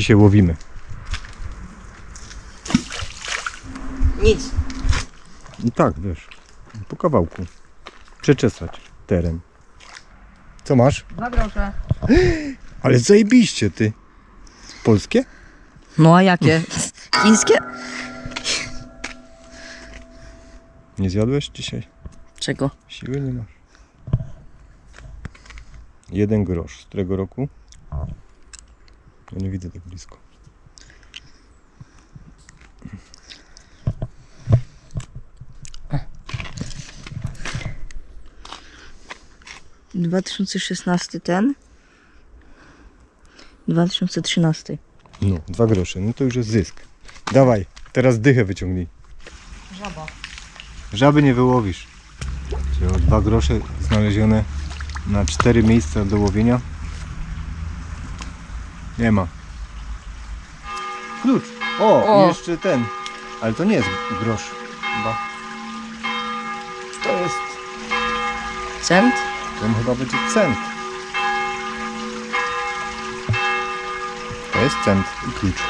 dzisiaj łowimy. Nic. I tak, wiesz, po kawałku. Przeczesać teren. Co masz? Dwa grosze. Ale zajebiście, ty. Polskie? No a jakie? Chińskie? Nie zjadłeś dzisiaj? Czego? Siły nie masz. Jeden grosz. Z którego roku? Ja nie widzę tak blisko. W 2016 ten. 2013. No, dwa grosze. No to już jest zysk. Dawaj, teraz dychę wyciągnij. Żaba. Żaby nie wyłowisz. Czyli o dwa grosze znalezione na cztery miejsca do łowienia. Nie ma. Klucz. O, O. i jeszcze ten. Ale to nie jest grosz. Chyba. To jest. Cent? To chyba będzie cent. To jest cent i klucz.